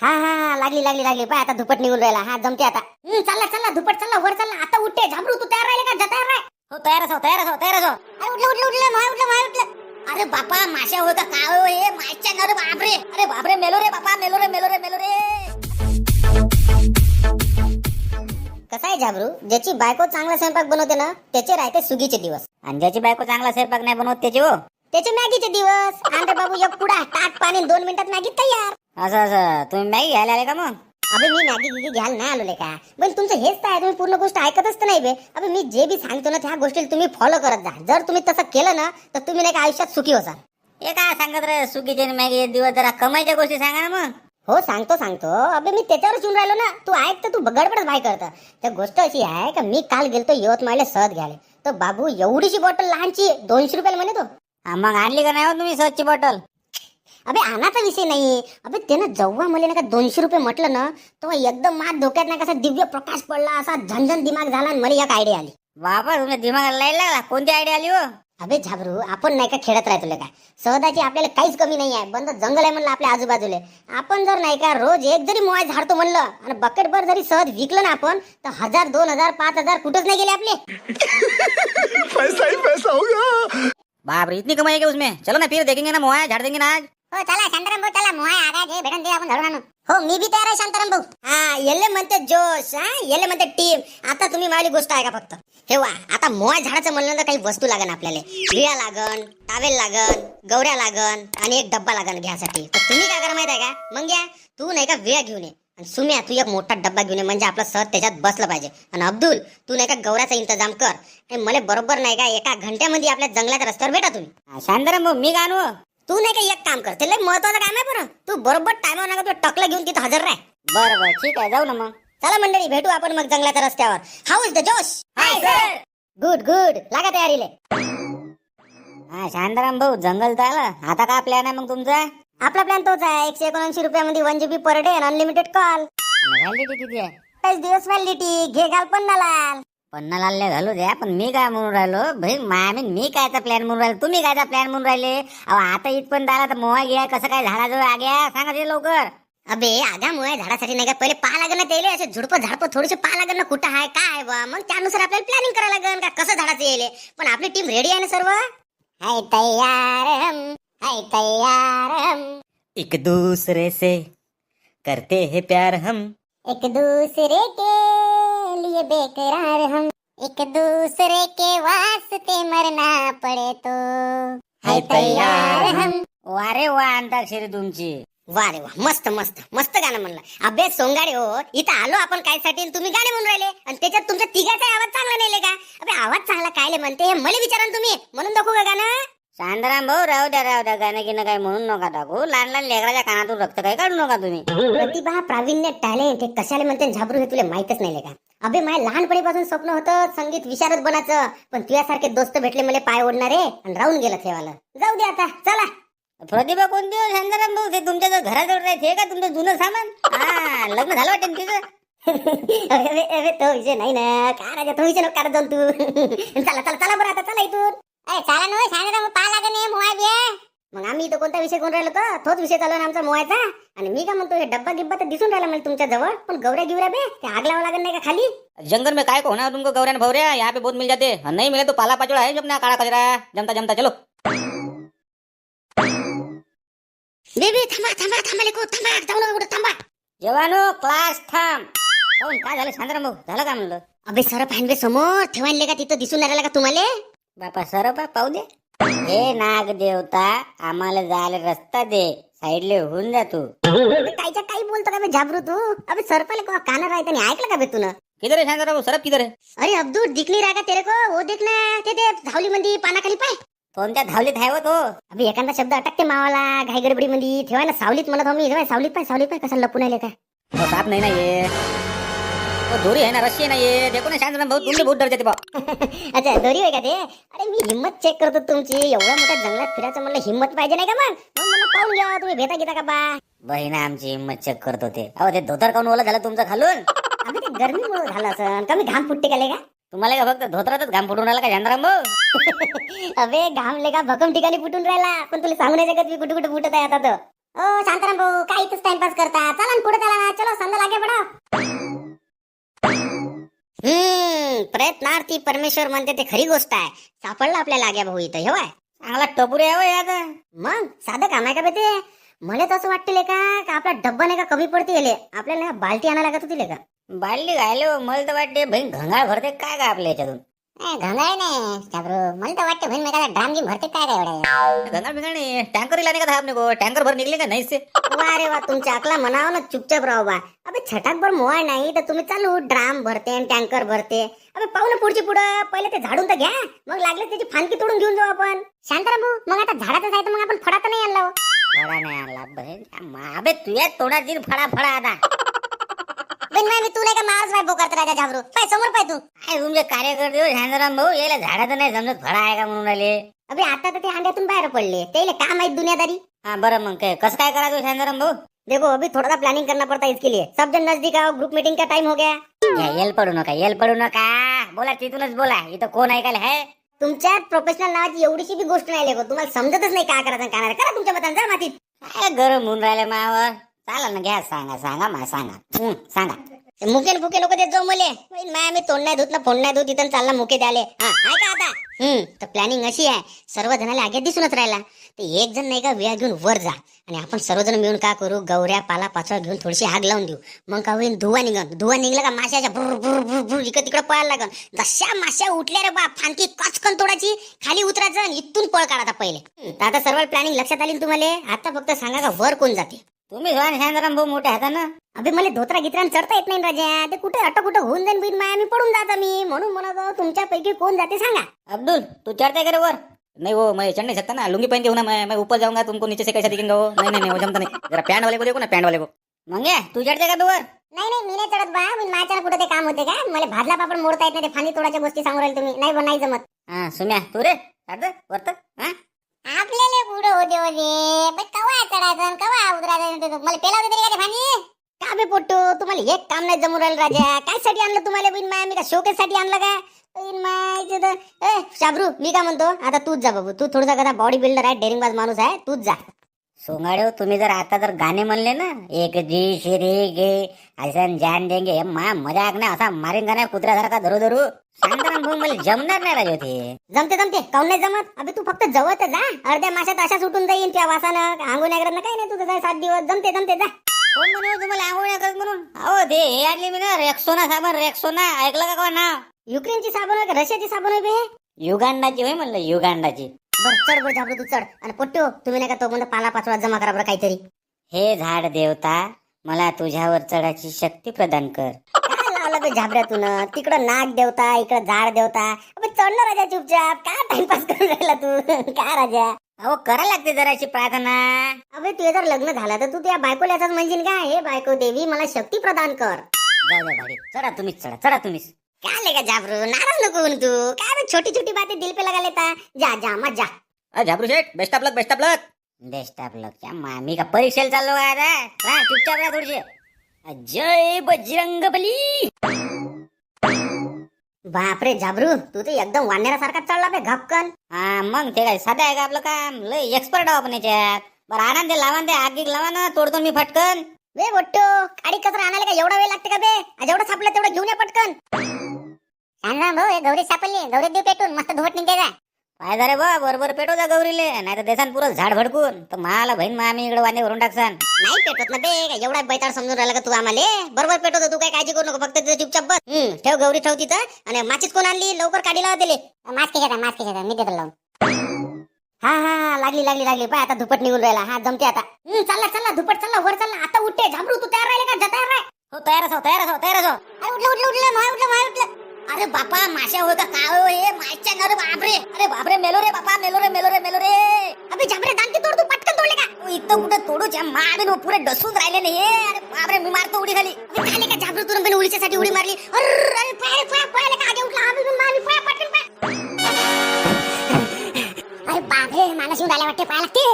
हा हा हा लागली लागली लागली. पाय आता धुपट निघून राहिला. हा जमते आता. हम्म, चालला चालला. धुपट चालला. वर चालला. आता उठते झाबरू तू तयार राहिले का? तयार राह. हो तयार असो तयार असो तयार असो अरे उठलं उठलं उठलं. माय उठलं माय उठलं. अरे बापा माशा होता काय हो हे मायच्या नर बापरे. अरे बापरे मेलो रे बापा मेलो रे मेलो रे मेलो रे. कसं आहे झाबरू? ज्याची बायको चांगला स्वयंपाक बनवते ना त्याचे राहते सुगीचे दिवस. आणि ज्याची बायको चांगला स्वयंपाक नाही बनवत त्याचे हो. त्याचे मॅगीचे दिवस. आणि बाबू एक पुडा ताट पाणी दोन मिनिटात मॅगी तयार. असं असं. तुम्ही मॅगी घ्यायला आले का मग? अबे मी मॅगी गिगी घ्यायला नाही आलो का पण तुमचं हेच तर आहे. तुम्ही पूर्ण गोष्ट ऐकतच तर नाही बे. अबे मी जे बी सांगतो ना त्या गोष्टीला तुम्ही फॉलो करत जा. जर तुम्ही तसं केलं ना तर तुम्ही नाही का आयुष्यात सुखी होसाल. हे काय सांगत रे सुगीचे मॅगी एक दिवस जरा कमाईच्या गोष्टी सांगा ना मग. हो सांगतो सांगतो. अबे मी त्याच्यावरच येऊन राहिलो ना. तू ऐक तर तू गडबडच बाय करत. तर गोष्ट अशी आहे का मी काल गेलतो यवतमाळला सहज घ्यायला. तर बाबू एवढीशी बॉटल लहानची दोनशे रुपयाला म्हणे तो. मग आणली का नाही हो तुम्ही सहजची बॉटल अबे आणाचा विषय नाही. अबे त्यानं जेव्हा मला नाही का दोनशे रुपये म्हटलं ना तेव्हा एकदम मात धोक्यात नाही कसा दिव्य प्रकाश पडला असा झनझन दिमाग झाला आणि मला एक आयडिया आली. बाबा तुमच्या दिमागाला लाईन लागला कोणती आयडिया आली हो? अबे झाबरू आपण नाही का खेळत राहतो का सहदाची आपल्याला काहीच कमी नाही आहे. बंद जंगल आहे म्हणलं आपल्या आजूबाजूला. आपण जर नाही का रोज एक जरी मोबाईल झाडतो म्हणलं आणि बकेट भर जरी सहज विकलं ना आपण तर हजार दोन हजार पाच हजार कुठंच नाही गेले आपले. पैसा ही पैसा होगा. बाप रे इतनी कमाई है क्या उसमें? चलो ना फिर देखेंगे ना मोहा झाड़ देंगे ना आज. हो चला शांताराम भाऊ चला मोहाय आगा जे भेटन ते आपण धरून आणू हो मी बी तयार आहे शांताराम भाऊ. हा येले म्हणते जोश हा? येले म्हणते टीम आता तुम्ही माझी गोष्ट ऐका फक्त. हे वा आता मोहाय झाडाचं म्हणलं तर काही वस्तू लागन आपल्याला. विळा लागन टावेल लागन गौऱ्या लागन आणि एक डब्बा लागन घ्यासाठी. तर तुम्ही काय करा माहीत आहे का? मग या तू नाही का विळा घेऊन ये. आणि सुम्या तू एक मोठा डब्बा घेऊन ये म्हणजे आपलं सर त्याच्यात बसलं पाहिजे. आणि अब्दुल तू नाही का गौऱ्याचा इंतजाम कर. आणि मला बरोबर नाही का एका घंट्यामध्ये आपल्या जंगलाच्या रस्त्यावर भेटा तुम्ही. शांताराम भाऊ मी गाणू तू नाही का एक काम कर ते लय महत्वाचं काम आहे बरं. तू बरोबर टायमावर नका तू टकलं घेऊन तिथं हजर राह. बरं बरं ठीक आहे जाऊ ना मग. चला मंडळी भेटू आपण मग जंगलाच्या रस्त्यावर. हाऊस द जोश हाय सर गुड गुड लागा तयारीले. हा शांताराम भाऊ जंगल तर आलं. आता काय प्लॅन आहे मग तुमचा? आपला प्लॅन तोच आहे. एकशे एकोणऐंशी रुपयामध्ये one GB per day unlimited call validity किती आहे? पाच दिवस व्हॅलिडिटी घे घाल पन्ना लाल पन्ना लालले घालू द्या पण मी काय म्हणून राहिलो? भाई मामी मी कायचा प्लॅन म्हणून राहिलो? तुम्ही कायचा प्लॅन म्हणून राहिले? अहो आता इथपर्यंत आला तर मोहा घ्या कसं काय झाडाजवळ आग्या सांगा ते लवकर. अबे आगामुळे झाडासाठी नाही का? पहिले पाहा लागेल ना त्याले असे झुडपं झाडपं थोडेसे पाहा लागेल ना कुठं आहे काय आहे बा मग त्यानुसार आपल्याला प्लॅनिंग करायला लागेल का? कसं झाडाचं येईल पण आपली टीम रेडी आहे ना सर्व? हाय तयार हम हाय तयार हम एक दूसरे से करते हैं प्यार हम. एक दूसरे के लिए बेकरार हम। एक दूसरे के वास्ते मरना पड़े तो। है तैयार हम। वारे वा अंताक्षरी तुमची। वा रे वा मस्त मस्त मस्त गाणं म्हणलं. अबे सोंगाडे हो इथं आलो आपण काय साठी आणि तुम्ही गाणे म्हणून राहिले. आणि त्याच्यात तुमच्या तिघाचा आवाज चांगला नाही का? अबे आवाज चांगला कायले म्हणते हे मला विचारा तुम्ही. म्हणून दाखवू का गाणं? शांताराम भाऊ राहू द्या राहू द्या गाणं गिणं काय म्हणून नका टाकू. लहान लहान लेकराच्या कानातून रक्त काय काढू नका तुम्ही. प्रतिभा प्रावीण्य टॅलेंट हे कशाला म्हणते? झाबरू हे तुला माहितच नाही का? अबे माझ्या लहानपणीपासून स्वप्न होतं संगीत विशारद बनायचं पण तुझ्यासारखे दोस्त भेटले मला पाय ओढणारे आणि राहून गेलं ठेवायला. जाऊ दे आता चला. प्रतिभा कोणती हो शांताराम भाऊ ते तुमच्या जर घराजवळ राहते का तुमचं जुनं सामान? हा लग्न झालं वाटेल तिचं. अबे, अबे, तो विषय नाही ना. काय राजा तो विषय नको जाऊन तू. चला चला चला बरं आता चला इथून. अरे चला ना सांगा मग पाहा लागेल नाही मोबाईल बिया मग आम्ही इथं कोणता विषय कोण राहिलो तर? तोच विषय चालू ना आमचा मोबाईलचा. आणि मी काय म्हणतो हे डब्बा गिब्बा तर दिसून राहिला मला तुमच्या जवळ पण गौऱ्या गिवऱ्या बे ते आग लावा लागेल नाही का खाली? जंगल में काय को होना तुमको गौरन भवरिया यहाँ पे बहुत मिल जाते. और नहीं मिले तो पाला पाचोड़ा है जो अपना काड़ा कचरा. जमता जमता चलो. बेबी थांबा थांबा थांबा लेको थांबा जाऊ नका कुठं थांबा. जवानो क्लास थांब. काहून काय झालं? शांताराम भाऊ झालं का म्हणलं? अबे सर पाहिन बे समोर. ठेवायला का तिथं दिसून राहिला का तुम्हाला? बापा सर बा पाहू दे. हे नाग देवता आम्हाला जायला रस्ता दे. साईडले होऊन जा तू. कायच्या काही बोलतो का बे झाबरू तू अबे सर पहिले काना राहत आणि ऐकलं का बे तुनं? किधर है शांताराम सरप किधर है अरे अब्दुल दिख नहीं रहा का तेरे को. वो देखना ते ते धावली मंदी पानाखाली पाय. कोणत्या धावलीत आहे हो तो? अबे एखादा शब्द अटकते मावाला. घाई गडबडी मध्ये ठेवायला सावलीत म्हणत हो मी. सावलीत पाय सावलीत पाय. कसा लपून आले का वो साप नहीं ना ये दोरी है ना रस्सी है ना ये देखो ना शांताराम भाऊ तुमसे बहुत डर जाते भाऊ अच्छा दोरी होय का ते? अरे मी हिंमत चेक करतो तुमची. एवढ्या मोठ्या जंगलात फिरायचं म्हणलं हिंमत पाहिजे नाही का मग? मग मला पाहून घ्या तुम्ही भेटा घेता का बा? बहिणा आमची हिंमत चेक करत होते अहो ते धोतर काऊन ओला झालं तुमचं खालून? अबे ते गरमीमुळे झालं असं. कमी घाम फुटते का का तुम्हाला का फक्त धोतरातच घाम फुटून आला का शांताराम भाऊ? अबे घाम ले का भकम ठिकाणी फुटून राहिला. पण तुला सांगू नाही शकत मी कुठे कुठे फुटत आहे आता तर ओ शांताराम भाऊ काय इथंच टाइमपास करता? चला ना पुढे चला ना. चलो संद लागे पडा. हम्म प्रयत्नार्थी परमेश्वर म्हणते ते खरी गोष्ट आहे. सापडला आपल्या लाग्या भाऊ इथं हे वाय. चांगला टपुरे आहे हो आता. मग साधं काम आहे का बे ते? मला तर असं वाटते का का आपला डब्बा नाही का कमी पडते येले? आपल्याला ना बाल्टी आणायला लागत होती का? बाळली घायले हो. मला तर वाटते बहीण घंगाळ भरते काय काय आपल्या याच्यातून? घंगाळ नाही शाबरू मला तर वाटतं बहीण मेघाला ड्राम गिम भरते काय काय एवढ्या घंगाळ बिंगाळ नाही टँकर लाने का था आपने को टँकर भर निघले का नाही से वा रे वा तुमच्या अकला म्हणावं ना चुपचाप राहू बा. अबे छटाक भर मोवाळ नाही तर तुम्ही चालू ड्राम भरते टँकर भरते. अबे पाहू ना पुढची पुढं पहिले ते झाडून तर घ्या. मग लागले त्याची फानकी तोडून घेऊन जाऊ आपण. शांताराम भाऊ मग आता झाडाचं तर मग आपण फडा तर नाही आणला. फळा नाही आणला बहीण. अबे तुझ्या तोंडात फळा फळा आता. बिन मी तू नाही का मारच बाय बोकारत राजा झाबरू पाय समोर पाय तू. काय तुमचे कार्यकर्ते हो शांताराम भाऊ याला झाडाचं नाही समजत फळा आहे का म्हणून राहिले? अबे आता तर ते अंड्यातून बाहेर पडले. त्याला काम माहीत दुनियादारी. हा बरं मग काय कसं काय करा तू शांताराम भाऊ? देखो अभी थोड़ा सा प्लानिंग करना पड़ता है इसके लिए. सब जन नजदीक आओ ग्रुप मीटिंग का टाइम हो गया. येल पडू नका येल पडू नका. बोला तिथूनच बोला इथं कोण ऐकायला आहे? तुमच्या प्रोफेशनल नावाची एवढीशी बी गोष्ट नाही लेखो. तुम्हाला समजतच नाही काय करायचं काय करा तुमच्या मतान जा मातीत. काय गरम होऊन राहिले मावर चालेल ना घ्या सांगा सांगा मा सांगा. सांगा. मुकेल फुके लोक देत जाऊ मले. माया मी तोंड नाही धुत ना फोन नाही धुत इथं चालला मुके द्याले हा आहे का आता? हम्म तर प्लॅनिंग अशी आहे सर्व जणाला आगे दिसूनच राहिला. ते एक जण नाही का वेळ घेऊन वर जा. आणि आपण सर्वजण मिळून का करू? गौऱ्या पाला पाचवा घेऊन थोडीशी आग लावून देऊ. मग का होईल धुवा निघन. धुवा निघला का माशाच्या भुर भुर भुर भुर इकडे तिकडे पळायला लागन. जशा माश्या उठल्या रे बा फानकी कचकन तोडायची खाली उतरायचं आणि इथून पळ काढा पहिले. तर आता सर्व प्लॅनिंग लक्षात आली तुम्हाला? आता फक्त सांगा का वर कोण जाते? तुम्ही जा ना शांताराम भाऊ मोठे हातानं अबे मला धोत्रा गित्रान चढता येत नाही राजा. ते कुठे अटक कुठं होऊन जाईन बिन माया? मी पडून जाता मी. म्हणून म्हणत होतो, तुमच्यापैकी कोण जाते सांगा. अब्दुल तू चढ़ते करे वर? नहीं वो मैं चढ़ नहीं सकता ना. लुंगी पहन के हूं ना मैं मैं ऊपर जाऊंगा तुमको नीचे से कैसे दिखेंगे वो? नहीं नहीं नहीं वो जमता नहीं. जरा पैंट वाले को देखो ना पैंट वाले को. मंगे तू चढ़ते का बे वर? नाही नाही मी नाही चढत बा. मी माझ्या कुठे ते काम होते का? मला भाजला पापड मोडता येत नाही. ते फानी तोडाच्या गोष्टी सांगू राहिले तुम्ही. नाही बा नाही जमत. हा सुम्या तू रे चढत वरत. हा आपल्याला पण कवा चढायचं कवा उतरायचं मला पेला तरी का का बे पोट्टो तुम्हाला एक काम नाही जमून राहिलं राजा. काय साठी आणलं तुम्हाला बिन माय? मी का शोकेस साठी आणलं का? बिन मायाचं तर ए शाबरू मी काय म्हणतो? आता तूच जा बाबू. तू थोडासा कसा बॉडी बिल्डर आहे डेरिंगबाज माणूस आहे. तूच जा. सोंगाडे हो, तुम्ही जर आता जर गाणे म्हणले ना एक जी शिरी गे ऐसन जान देंगे मा मजाक नाही असा मारीन नाही कुत्र्यासारखा धरू धरू. भाऊ मला जमणार नाही राजे ते. जमते जमते. काऊन नाही जमत? अबे तू फक्त जवळ तर जा. अर्ध्या माशात अशा सुटून जाईन त्या वासानं. अंगून करत काही नाही. तुझं जाय सात दिवस. जमते जमते जा. कोण म्हणे हो तुम्हाला आंघोळ नाही करत म्हणून? अहो ते हे आणले मी ना रेक्सोना साबण रेक्सोना. ऐकलं का कोण नाव युक्रेनची साबण रशियाची साबण आहे बे? युगांडाची होय म्हणलं युगांडाची. बर चढ बर झाबरू तू चढ. आणि पोट्टो तुम्ही नाही का तो म्हणतो पाला पाचवा जमा करा बरं काहीतरी. हे झाड देवता मला तुझ्यावर चढायची शक्ती प्रदान कर. काय लावलं झाबऱ्यातून? तिकडं नाग देवता इकडं झाड देवता. अबे चढलं राजा चुपचाप. काय टाइमपास करून राहिला तू? काय राजा? अहो करा लागते जराशी प्रार्थना. अबे तुझे जर लग्न झालं तर तू त्या बायकोला याचाच म्हणशील का हे बायको देवी मला शक्ती प्रदान कर. जाऊ द्या भाडी. चढा तुम्हीच चढा चढा तुम्हीच. काय ले का झाबरू नाराज नको होऊन तू. काय बे छोटी छोटी बातें दिल पे लगा लेता जा जा मत जा. अ झाबरू शेठ best of luck best of luck best of लकच्या मामी का परीक्षेला चाललो का आता? हा चुपचाप राहा थोडीशी. जय बजरंग बली. बापरे झाबरू तू तर एकदम वाढण्यासारखा चढला बे घपकन हा मग ते काय साधं आहे का आपलं काम? लय एक्सपर्ट आहो आपण याच्यात. बरं आणा ते लावा ते आगीक लावा ना तोडतो मी फटकन. बे बोट्टो काडी कचरा आणायला का? एवढा वेळ लागते का बे? आज एवढं सापलं तेवढं घेऊन या पटकन. भाऊ हे गौरी सापडली. गौरी देऊ पेटून मस्त धुवट निघते का काय झाले बा बरोबर पेटो जा गौरीले. नाही तर देसान पुरं झाड भडकून. तर मला बहीण मामी इकडे वांदे भरून टाकसान. नाही पेटत ना बे एवढा बैताळ समजून राहिला का तू आम्हाला? बरोबर पेटवतो तू काय काळजी करू नको फक्त तिथं चुपचाप बस. हम्म, ठेव गौरी ठेव तिथं. आणि माचीच कोण आणली? लवकर काढी लावा दिले मास्क घेता मास्क घेता मी देतो लावून. हा हा लागली लागली लागली. पाय आता धुपट निघून राहिला. हा जमते आता. हम्म, चालला चालला धुपट चालला वर चालला. आता उठते. झाबरू तू तयार राहिले का? जा तयार राह. हो तयारच हो तयारच हो तयारच हो. अरे उठलं उठलं उठलं माय उठलं माय उठलं. अरे बापा माशा होता का हो हे माशा न रे बापरे. अरे बापरे मेलो रे बापा मेलो रे मेलो रे मेलो रे. अबे झाबरे दांती तोड तू पटकन तोडले का तू इथं कुठं तोडूच्या मामी नो पुरे डसून राहिले नाही हे. अरे बापरे मी मारतो उडी खाली. अबे खाली का झाबरू तुरंत उडीच्यासाठी उडी मारली. अरे पाय पाय पाय का आगे उठला आम्ही पण मारली पाय पटकन पाय. अरे बापरे मला शिव आल्या वाटते पाय लागते.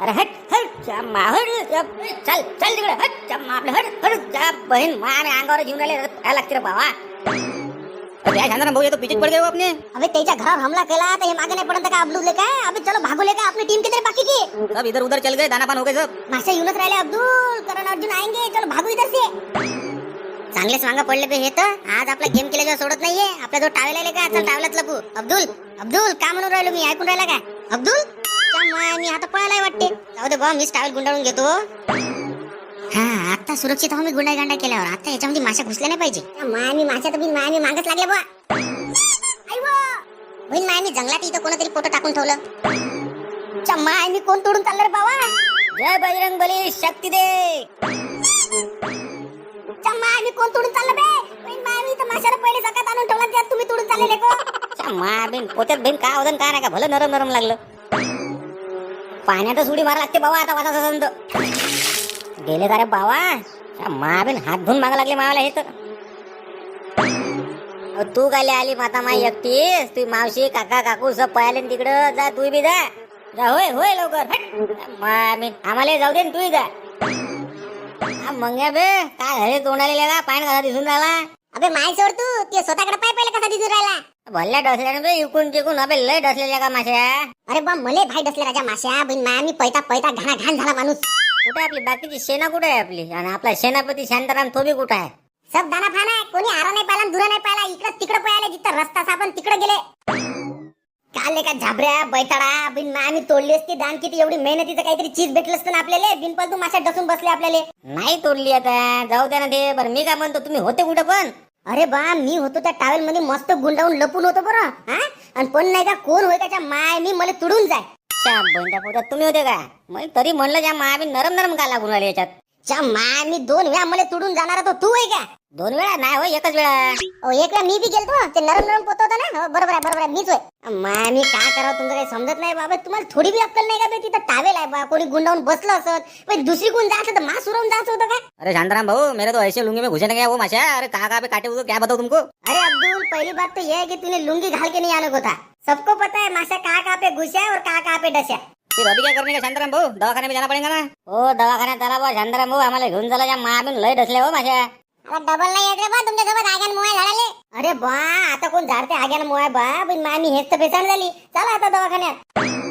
अरे हट हट च्या माहड चल चल तिकडे हट च्या आपलं हट हट च्या बहीण मामी अंगावर घेऊन आले काय लागते रे बाबा. भाऊ ये तो पीछे पड़ गए हो अपने। अबे त्याच्या घरावर हमला केला तर हे मागे नाही पडत का अब्दुल काय अबे चलो का आपली टीम बाकी की। सब इधर उधर चल गए दाना पान हो गए सब। मासे येऊनच राहिले अब्दुल करण अर्जुन आएंगे चलो भागू इधर से। चांगलेच मांगा पडले बे हे तर आज आपला गेम केल्याशिवाय सोडत नाहीये आपल्या जो टावेल आले का चल टावेलात लपू अब्दुल अब्दुल का म्हणून राहिलो मी ऐकून राहिला का अब्दुल मी आता पळायला वाटते। जाऊ दे बा मीच टावेल गुंडाळून घेतो हा। आता सुरक्षित आहो मी गुंडा गांडा केल्यावर. आता याच्यामध्ये माशा घुसल्या नाही पाहिजे. माय मी माशा तर बिन माय मी मागच लागले बा आई वा. बहीण माय मी जंगलात इथं कोणतरी फोटो टाकून ठेवलं. च्या माय मी कोण तोडून चाललं रे बाबा? जय बजरंग बली शक्ती दे. माय मी कोण तोडून चाललं बे? बहीण माय मी तर माशाला पहिले सकाळत आणून ठेवला त्यात तुम्ही तोडून चालले लेको च्या मा बिन पोत्यात बिन का होतं काय नाही का भलं नरम नरम लागलं. पाण्यातच उडी मारा लागते बाबा आता वाचा गेले का रे बावा? महाबीन मा हात धुवून मागा लागले मावाला हे तर. तू काय आली माता माई एकटीस तू मावशी काका काकू सब पळाले तिकडं. जा तू बी जा. जा होय होय लवकर. हट. आम्हाला जाऊ दे तू जा. हा, मंग्या बे. काय झाले तोंडाले का पाणी कसा दिसून राहिला. अबे माय सोड तू. ते स्वतःकडे पाय पहिले कसा दिसून राहिला? भल्ल्या डसल्याने बे इकून तिकून. अबे लय डसलेल्या का माश्या? अरे बा मले भाई डसले राजा माश्या. बिन माय मी पैता पैता घाणा घाण झाला माणूस. कुठे आपली? बाकीची सेना कुठे आहे आपली? आणि आपला सेनापती शांताराम तो बी कुठे आहे? सब दाना फाना आहे. कोणी आरा नाही पाहिला दुरा नाही पाहिला. इकडं तिकडं पळाले जिथं रस्ता सापन तिकडे गेले. काल का झाबऱ्या बैताडा बिन मी तोडली असती. दान किती एवढी मेहनतीचं काहीतरी चीज भेटलं असतं ना आपल्याला? बिनपालतू माशात डसून बसले आपल्याला. नाही तोडली आता. जाऊ द्या ना ते. बरं मी काय म्हणतो तुम्ही होते कुठे पण? अरे बा मी होतो त्या टावेल मध्ये मस्त गुंडावून लपून होतो बरं हा? आणि पण नाही का कोण होय त्याच्या माय? मी मला तुडून जाय. श्या बंड्या पोटात तुम्ही होते का? मग तरी म्हणलं ज्या मा नरम नरम का लागून राहिले याच्यात. च्या माय मी दोन वेळा मला तुडून जाणारा तो तू आहे का? दोन वेळा? नाही हो एकच वेळा. ओ एक वेळा मी बी गेलतो. ते नरम नरम पोत होता ना? हो, बरोबर आहे बरोबर आहे मीच होय. माय मी काय करावं तुमचं काही समजत नाही बाबा. तुम्हाला थोडी बी अक्कल नाही का बे? तिथं टावेल आहे बा. कोणी गुंडावून बसलं असत. पण दुसरी कोण जायचं तर मास उडवून जायचं होतं का? अरे शांताराम भाऊ मेरे तो ऐसे लुंगी में घुसे गया वो माशा? अरे कहाँ पे काटे हुए क्या बताऊं तुमको? अरे अब्दुल पहली बात तो यह है कि तूने लुंगी घाल के नहीं आने को था सबको पता है माशा कहाँ कहाँ पे घुसा है और कहाँ कहाँ पे डसा अभी क्या करने का शांताराम भाऊ दवाखाने में जाना पड़ेगा ना? हो दवाखान्यात आला बा शांताराम भाऊ आम्हाला घेऊन झाला ज्या मा बिन लय डसल्या हो माझ्या अरे डबल नाही येत रे बा तुमच्यासोबत आग्यान मोया झाडाले. अरे बा आता कोण झाडते आग्यान मोया बा? बिन मामी हेच तर झाली. चला आता दवाखान्यात.